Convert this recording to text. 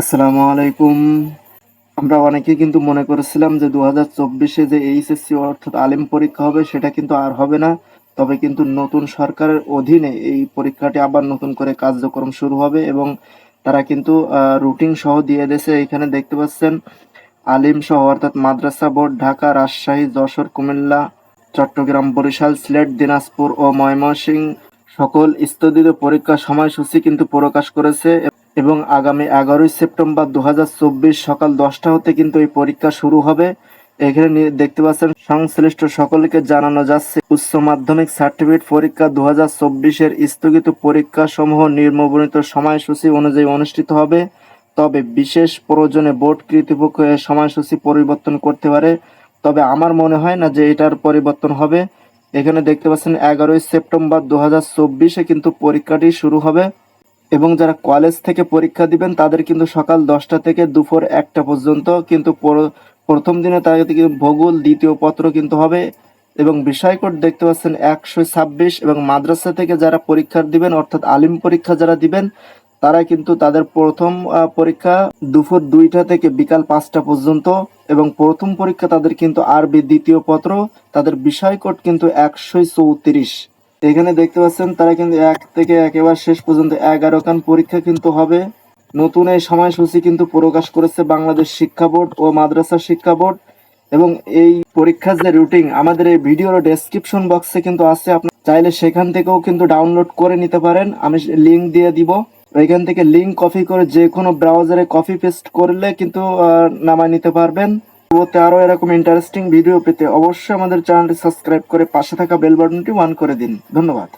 আসসালামু আলাইকুম। আমরা অনেকেই কিন্তু মনে করেছিলাম যে দু হাজার চব্বিশে যে এইচএসসি অর্থাৎ আলিম পরীক্ষা হবে, সেটা কিন্তু আর হবে না। তবে কিন্তু নতুন সরকারের অধীনে এই পরীক্ষাটি আবার নতুন করে কার্যক্রম শুরু হবে এবং তারা কিন্তু রুটিন সহ দিয়ে দিয়েছে। এখানে দেখতে পাচ্ছেন, আলিম সহ অর্থাৎ মাদ্রাসা বোর্ড, ঢাকা, রাজশাহী, যশোর, কুমিল্লা, চট্টগ্রাম, বরিশাল, সিলেট, দিনাজপুর ও ময়মনসিংহ সকল স্থগিত পরীক্ষার সময়সূচি কিন্তু প্রকাশ করেছে। এবং আগামী এগারোই সেপ্টেম্বর দু হাজার চব্বিশ সকাল দশটা হতে কিন্তু এই পরীক্ষা শুরু হবে। এখানে দেখতে পাচ্ছেন, সংশ্লিষ্ট সকলকে জানানো যাচ্ছে, উচ্চ মাধ্যমিক সার্টিফিকেট পরীক্ষা দু হাজার চব্বিশের স্থগিত পরীক্ষা সমূহ নির্মবর্ণিত সময়সূচি অনুযায়ী অনুষ্ঠিত হবে। তবে বিশেষ প্রয়োজনে বোর্ড কর্তৃপক্ষ এর সময়সূচি পরিবর্তন করতে পারে। তবে আমার মনে হয় না যে এটার পরিবর্তন হবে। এখানে দেখতে পাচ্ছেন, এগারোই সেপ্টেম্বর দু কিন্তু পরীক্ষাটি শুরু হবে। এবং যারা কলেজ থেকে পরীক্ষা দিবেন, তাদের কিন্তু সকাল দশটা থেকে দুপুর একটা পর্যন্ত কিন্তু প্রথম দিনে তাদের থেকে ভূগোল দ্বিতীয় পত্র কিন্তু হবে এবং বিষয় কোড দেখতে পাচ্ছেন একশো ছাব্বিশ এবং মাদ্রাসা থেকে যারা পরীক্ষা দিবেন, অর্থাৎ আলিম পরীক্ষা যারা দিবেন, তারা কিন্তু তাদের প্রথম পরীক্ষা দুপুর দুইটা থেকে বিকাল পাঁচটা পর্যন্ত এবং প্রথম পরীক্ষা তাদের কিন্তু আরবি দ্বিতীয় পত্র, তাদের বিষয় কোড কিন্তু একশো চৌত্রিশ। এখানে দেখতে পাচ্ছেন, তারা কিন্তু এক থেকে একেবারে শেষ পর্যন্ত এগারো খান পরীক্ষা কিন্তু হবে। নতুন এই সময়সূচি কিন্তু প্রকাশ করেছে বাংলাদেশ শিক্ষা বোর্ড ও মাদ্রাসা শিক্ষা বোর্ড এবং এই পরীক্ষার যে রুটিন আমাদের এই ভিডিওর ডেসক্রিপশন বক্সে কিন্তু আছে। আপনি চাইলে সেখান থেকেও কিন্তু ডাউনলোড করে নিতে পারেন। আমি লিঙ্ক দিয়ে দিব। এখান থেকে লিঙ্ক কপি করে যে কোনো ব্রাউজারে কপি পেস্ট করলে কিন্তু নামায় নিতে পারবেন। পরবর্তী আরও এরকম ইন্টারেস্টিং ভিডিও পেতে অবশ্যই আমাদের চ্যানেলটি সাবস্ক্রাইব করে পাশে থাকা বেল বাটনটি অন করে দিন। ধন্যবাদ।